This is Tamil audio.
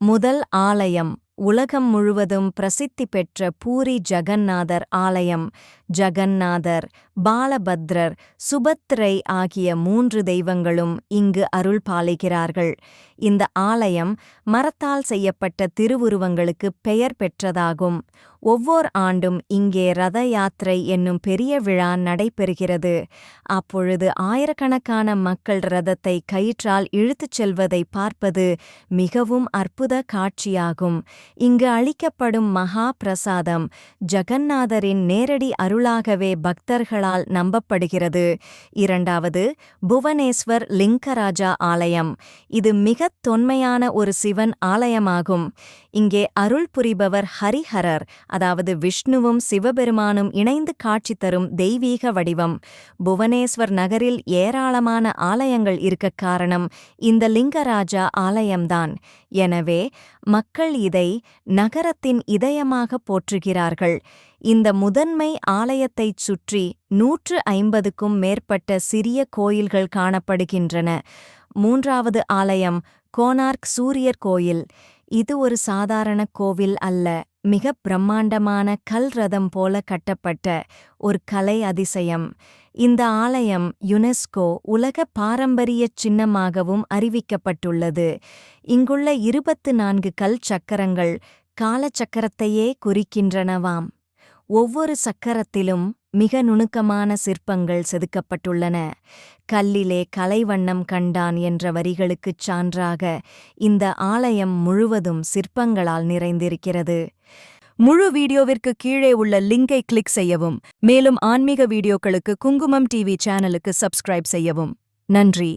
முதல் ஆலயம். உலகம் முழுவதும் பிரசித்தி பெற்ற பூரி ஜகந்நாதர் ஆலயம் ஜகந்நாதர் பாலபத்ரர் சுபத்ரை ஆகிய மூன்று தெய்வங்களும் இங்கு அருள் பாலிக்கிறார்கள். இந்த ஆலயம் மரத்தால் செய்யப்பட்ட திருவுருவங்களுக்கு பெயர் பெற்றதாகும். ஒவ்வோர் ஆண்டும் இங்கே ரத யாத்திரை என்னும் பெரிய விழா நடைபெறுகிறது. அப்பொழுது ஆயிரக்கணக்கான மக்கள் ரதத்தை கயிற்றால் இழுத்துச் செல்வதை பார்ப்பது மிகவும் அற்புத காட்சியாகும். இங்கு அளிக்கப்படும் மகா பிரசாதம் ஜகந்நாதரின் நேரடி அருளாகவே பக்தர்களால் நம்பப்படுகிறது. இரண்டாவது புவனேஸ்வர் லிங்கராஜா ஆலயம். இது மிகத் தொன்மையான ஒரு சிவன் ஆலயமாகும். இங்கே அருள் புரிபவர் ஹரிஹரர் அதாவது விஷ்ணுவும் சிவபெருமானும் இணைந்து காட்சி தரும் தெய்வீக வடிவம். புவனேஸ்வர் நகரில் ஏராளமான ஆலயங்கள் இருக்க காரணம் இந்த லிங்கராஜா ஆலயம்தான். எனவே மக்கள் இதை நகரத்தின் இதயமாக போற்றுகிறார்கள். இந்த முதன்மை ஆலயத்தைச் சுற்றி நூற்று ஐம்பதுக்கும் மேற்பட்ட சிறிய கோயில்கள் காணப்படுகின்றன. மூன்றாவது ஆலயம் கோனார்க் சூரியர் கோயில். இது ஒரு சாதாரண கோவில் அல்ல. மிக பிரம்மாண்டமான கல் ரதம் போல கட்டப்பட்ட ஒரு கலை அதிசயம். இந்த ஆலயம் யுனெஸ்கோ உலக பாரம்பரியச் சின்னமாகவும் அறிவிக்கப்பட்டுள்ளது. இங்குள்ள இருபத்து நான்கு கல் சக்கரங்கள் காலச்சக்கரத்தையே குறிக்கின்றனவாம். ஒவ்வொரு சக்கரத்திலும் மிக நுணுக்கமான சிற்பங்கள் செதுக்கப்பட்டுள்ளன. கல்லிலே கலைவண்ணம் கண்டான் என்ற வரிகளுக்குச் சான்றாக இந்த ஆலயம் முழுவதும் சிற்பங்களால் நிறைந்திருக்கிறது. முழு வீடியோவிற்கு கீழே உள்ள லிங்கை கிளிக் செய்யவும் மேலும் ஆன்மீக வீடியோக்களுக்கு குங்குமம் டிவி சேனலுக்கு சப்ஸ்கிரைப் செய்யவும். நன்றி.